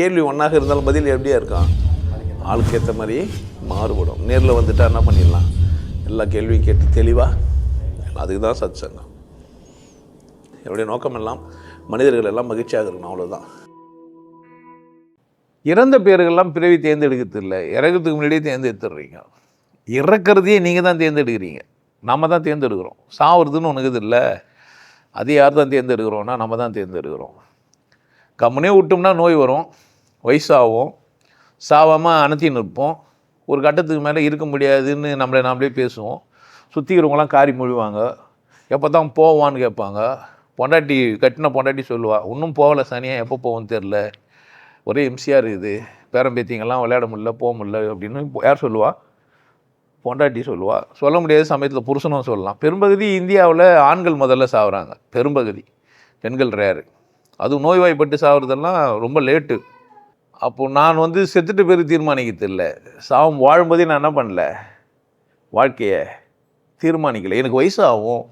கேள்வி ஒன்றாக இருந்தாலும் பதில் எப்படியா இருக்கான் ஆளுக்கு ஏற்ற மாதிரி மாறுபடும். நேரில் வந்துட்டா என்ன பண்ணிடலாம்? எல்லா கேள்வியும் கேட்டு தெளிவாக அதுக்கு தான் சத் சங்கம் என்னுடைய நோக்கம் எல்லாம் மனிதர்கள் எல்லாம் மகிழ்ச்சியாக இருக்கணும் அவ்வளோதான் இறந்த பேர்கள்லாம் பிறவி தேர்ந்தெடுக்கிறது இல்லை. இறக்கிறதுக்கு முன்னாடியே தேர்ந்தெடுத்துடுறீங்க. இறக்கிறதையே நீங்கள் தான் தேர்ந்தெடுக்கிறீங்க. நம்ம தான் தேர்ந்தெடுக்கிறோம். சாவுறதுன்னு ஒன்று இருக்குது இல்லை. அது யார் தான் தேர்ந்தெடுக்கிறோன்னா நம்ம தான் தேர்ந்தெடுக்கிறோம். கம்முனே விட்டோம்னா நோய் வரும். வயசாகும். சாவாமல் அணைத்தின்னு இருப்போம். ஒரு கட்டத்துக்கு மேலே இருக்க முடியாதுன்னு நம்மளை நாமளே பேசுவோம். சுற்றிக்கிறவங்களாம் காரி மொழிவாங்க எப்போ தான் போவான்னு கேட்பாங்க. பொண்டாட்டி கட்டின பொண்டாட்டி சொல்லுவா இன்னும் போகலை சனியாக எப்போ போவோன்னு தெரில ஒரே எம்சியாக இருக்குது பேரம்பேத்திங்கெல்லாம் விளையாட முடியல போக முடியல அப்படின்னு யார் சொல்லுவா? பொண்டாட்டி சொல்லுவா. சொல்ல முடியாத சமயத்தில் புருஷனும் சொல்லலாம். பெரும்பகுதி இந்தியாவில் ஆண்கள் முதல்ல சாகுறாங்க பெரும்பகுதி. பெண்கள் ரேரு அதுவும் நோய்வாய்ப்பட்டு சாகுறதெல்லாம் ரொம்ப லேட்டு. அப்போது நான் வந்து செத்துட்டு பேர் தீர்மானிக்கிறது இல்லை சாவும் வாழும்போதே நான் என்ன பண்ணல? வாழ்க்கையை தீர்மானிக்கலை. எனக்கு வயசாகும்.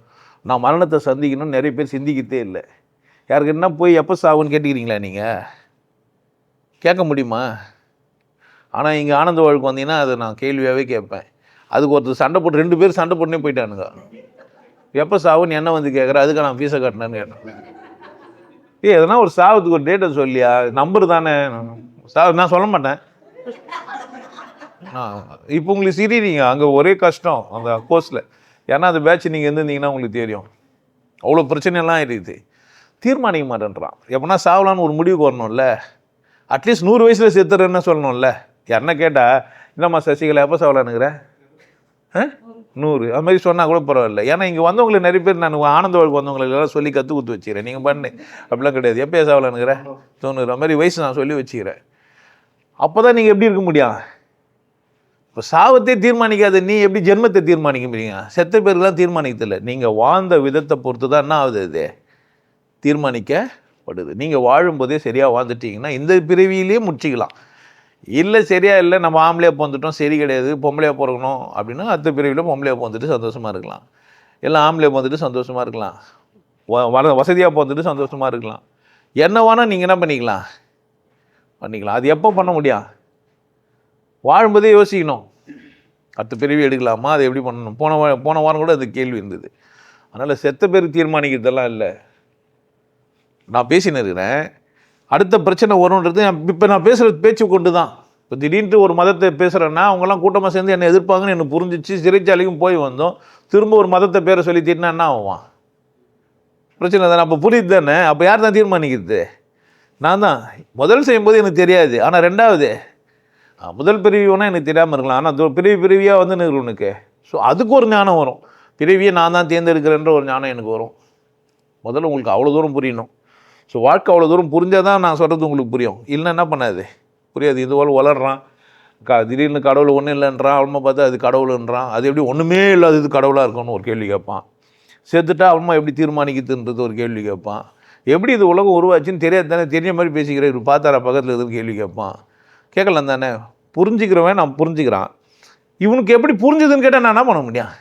நான் மரணத்தை சந்திக்கணும்னு நிறைய பேர் சிந்திக்கிட்டே இல்லை. யாருக்கு என்ன போய் எப்போ சாகுன்னு கேட்டுக்கிறீங்களா நீங்கள் கேட்க முடியுமா? ஆனால் இங்கே ஆனந்த வாழ்க்கை வந்தீங்கன்னா அதை நான் கேள்வியாகவே கேட்பேன். அதுக்கு ஒருத்தர் சண்டை போட்டு ரெண்டு பேர் சண்டை போட்டுனே போயிட்டானுங்க. எப்போ சாவுன்னு என்ன வந்து கேட்குற? அதுக்கு நான் ஃபீஸை கட்டினேன்னு கேட்டேன். ஏ எதனா ஒரு சாவத்துக்கு ஒரு டேட்டை சொல்லியா? நம்பர் தானே. சாவு நான் சொல்ல மாட்டேன். ஆ இப்போ உங்களுக்கு சிரிறீங்க அங்கே ஒரே கஷ்டம் அந்த கோர்ஸில் ஏன்னா அந்த பேட்ச் நீங்கள் இருந்திருந்தீங்கன்னா உங்களுக்கு தெரியும். அவ்வளோ பிரச்சனையெல்லாம் இருக்குது தீர்மானிக்க மாட்டேன்றான். எப்படின்னா சாவலான்னு ஒரு முடிவுக்கு வரணும்ல. அட்லீஸ்ட் நூறு வயசில் செத்துறேன்னு சொல்லணும்ல. யாருன்னா கேட்டால் என்னம்மா சசிகலா எப்போ சாவலானுங்கிற ஆ? நூறு. அது மாதிரி சொன்னால் கூட பரவாயில்ல. ஏன்னா இங்கே வந்தவங்களுக்கு நிறைய பேர் நான் ஆனந்த வாழ்க்கை வந்தவங்களுக்கு எல்லாம் சொல்லி கற்று கொடுத்து வச்சுக்கிறேன். நீங்கள் பண்ணு. அப்படிலாம் கிடையாது. எப்போ சாவலானுங்கிற தொண்ணூறு. அது மாதிரி வயசு நான் சொல்லி வச்சுக்கிறேன். அப்போ தான் நீங்கள் எப்படி இருக்க முடியும்? இப்போ சாவத்தை தீர்மானிக்காத நீ எப்படி ஜென்மத்தை தீர்மானிக்க முடியுங்க செத்த பேருக்கெல்லாம் தீர்மானிக்கிறதில்ல. நீங்கள் வாழ்ந்த விதத்தை பொறுத்து தான் என்ன ஆகுது இது? தீர்மானிக்கப்படுது. நீங்கள் வாழும்போதே சரியாக வாழ்ந்துட்டீங்கன்னா இந்த பிறவியிலேயே முடிச்சிக்கலாம் இல்லை சரியா இல்லை நம்ம ஆம்பளையாக பிறந்துட்டோம் சரி கிடையாது பொம்பளையாக பிறக்கணும் அப்படின்னா அடுத்த பிரிவில் பொம்பளையாக பிறந்துட்டு சந்தோஷமாக இருக்கலாம். எல்லாம் ஆம்பளையாக பிறந்துட்டு சந்தோஷமாக இருக்கலாம். வ- வசதியாக பிறந்துட்டு சந்தோஷமாக இருக்கலாம். என்ன வேணால் நீங்கள் என்ன பண்ணிக்கலாம்? பண்ணிக்கலாம். அது எப்போ பண்ண முடியும்? வாழும்போதே யோசிக்கணும். அடுத்த பிரிவு எடுக்கலாமா? அதை எப்படி பண்ணணும்? போன வா- போன வாரம் கூட அது கேள்வி இருந்தது. அதனால் செத்த பேர் தீர்மானிக்கிறதெல்லாம் இல்லை. நான் பேசின்னு இருக்கிறேன். அடுத்த பிரச்சனை வரும்ன்றது இப்போ நான் பேசுகிற பேச்சு கொண்டு தான் இப்போ திடீர்னு ஒரு மதத்தை பேசுகிறேன்னா அவங்கெல்லாம் கூட்டமாக சேர்ந்து என்னை எதிர்ப்பாங்கன்னு எனக்கு புரிஞ்சிச்சு. சிறைச்சாலைக்கும் போய் வந்தோம். திரும்ப ஒரு மதத்தை பேரை சொல்லி திட்டினா என்ன ஆவான்? பிரச்சனை தானே. அப்போ புரியுது தானே. அப்போ யார் தான் தீர்மானிக்கிறது? நான் தான். முதல் செய்யும்போது எனக்கு தெரியாது. ஆனால் ரெண்டாவது முதல் பிரிவு எனக்கு தெரியாமல் இருக்கலாம். ஆனால் பிரிவு பிரிவியாக வந்து நிற்கும் உனக்கு ஸோ அதுக்கு ஒரு ஞானம் வரும். பிரிவியை நான் தான் தேர்ந்தெடுக்கிறேன்ற ஒரு ஞானம் எனக்கு வரும். முதல்ல உங்களுக்கு அவ்வளோ தூரம் புரியணும். ஸோ வாழ்க்கை அவ்வளோ தூரம் புரிஞ்சால் தான் நான் சொல்கிறது உங்களுக்கு புரியும். இல்லைன்னா என்ன பண்ணாது? புரியாது. இது போல் வளர்றான் க திடீர்னு கடவுள் ஒன்றும் இல்லைன்றான். அவன் பார்த்தா அது கடவுள்ன்றான். அது எப்படி ஒன்றுமே இல்லாத இது கடவுளாக இருக்கும்னு ஒரு கேள்வி கேட்பான். செத்துட்டா அவன் எப்படி தீர்மானிக்குதுன்றது ஒரு கேள்வி கேட்பான். எப்படி இது உலகம் உருவாச்சுன்னு தெரியாது தானே. தெரிஞ்ச மாதிரி பேசிக்கிறேன் இவர் பார்த்தாரா பக்கத்தில் எதுவும் கேள்வி கேட்பான். கேட்கலாம் தானே. புரிஞ்சுக்கிறவன் நான் புரிஞ்சுக்கிறான். இவனுக்கு எப்படி புரிஞ்சுதுன்னு கேட்டால் நான் என்ன பண்ண முடியும்?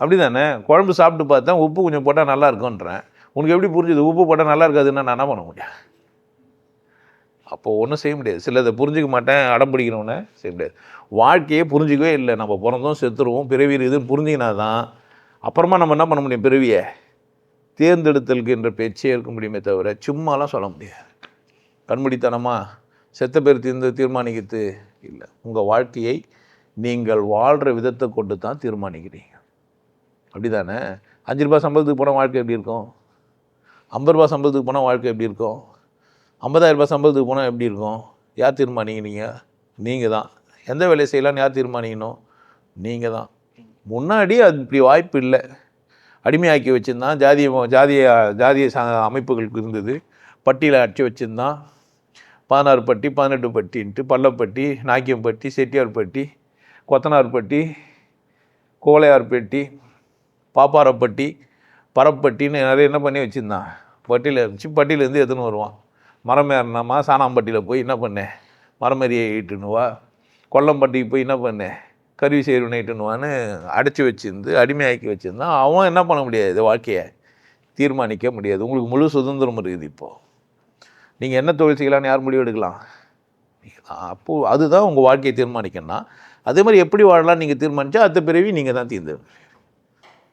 அப்படி தானே குழம்பு சாப்பிட்டு பார்த்தேன் உப்பு கொஞ்சம் போட்டால் நல்லா இருக்கும்ன்றேன். உனக்கு எப்படி புரிஞ்சுது? உப்பு போட்டால் நல்லா இருக்காதுன்னா நான் என்ன பண்ண முடியும்? அப்போது ஒன்றும் செய்ய முடியாது. சிலதை புரிஞ்சுக்க மாட்டேன் அடம் பிடிக்கிறவனே செய்ய முடியாது. வாழ்க்கையே புரிஞ்சிக்கவே இல்லை. நம்ம பிறந்தோம் செத்துருவோம் பிறவி இதுன்னு புரிஞ்சிக்கினா தான் அப்புறமா நம்ம என்ன பண்ண முடியும் பிறவியை? தேர்ந்தெடுத்தலுக்கு என்ற பேச்சே இருக்க முடியுமே தவிர சும்மாலாம் சொல்ல முடியாது. கண்மூடித்தனமாக செத்த பேர் தீர்ந்து தீர்மானிக்கிறது இல்லை. உங்கள் வாழ்க்கையை நீங்கள் வாழ்கிற விதத்தை கொண்டு தான் தீர்மானிக்கிறீங்க. அப்படி தானே அஞ்சு ரூபாய் சம்பளத்துக்கு போனால் வாழ்க்கை எப்படி இருக்கும்? ஐம்பது ரூபா சம்பளத்துக்கு போனால் வாழ்க்கை எப்படி இருக்கும்? ஐம்பதாயிரம் ரூபாய் சம்பளத்துக்கு போனால் எப்படி இருக்கும்? யார் தீர்மானிக்கிறீங்க நீங்கள் தான். எந்த வேலையை செய்யலாம்னு யார் தீர்மானிக்கணும்? நீங்கள் தான். முன்னாடி அது இப்படி வாய்ப்பு இல்லை. அடிமையாக்கி வச்சுருந்தான். ஜாதிய ஜாதிய ஜாதிய சா அமைப்புகளுக்கு இருந்தது. பட்டியில் அடிச்சு வச்சுருந்தான். பதினாறு பட்டி பதினெட்டு பட்டின்ட்டு பள்ளப்பட்டி நாக்கியம்பட்டி செட்டியார்பட்டி கொத்தனார்பட்டி கோளையார்பட்டி பாப்பாரப்பட்டி பரப்பட்டின்னு நிறைய என்ன பண்ணி வச்சுருந்தான்? பட்டியில் இருந்துச்சு. பட்டியிலேருந்து எதுன்னு வருவான். மரம் ஏறினாமா சாணாம்பட்டியில் போய் என்ன பண்ணேன் மரம் ஏறியை இட்டுன்னு வா. கொல்லம்பட்டிக்கு போய் என்ன பண்ணேன் கருவி செய்வனை இட்டுன்னுவான்னு அடைச்சி வச்சுருந்து அடிமையாக்கி வச்சுருந்தான். அவன் என்ன பண்ண முடியாது? வாழ்க்கையை தீர்மானிக்க முடியாது. உங்களுக்கு முழு சுதந்திரம் இருக்குது இப்போது நீங்கள் என்ன தொழில் செய்யலாம்னு யார் முடிவு எடுக்கலாம்? அப்போது அதுதான் உங்கள் வாழ்க்கையை தீர்மானிக்கணும்னா அதே மாதிரி எப்படி வாழலாம் நீங்கள் தீர்மானித்தா அடுத்த பிறவி நீங்கள் தான் தீர்ந்து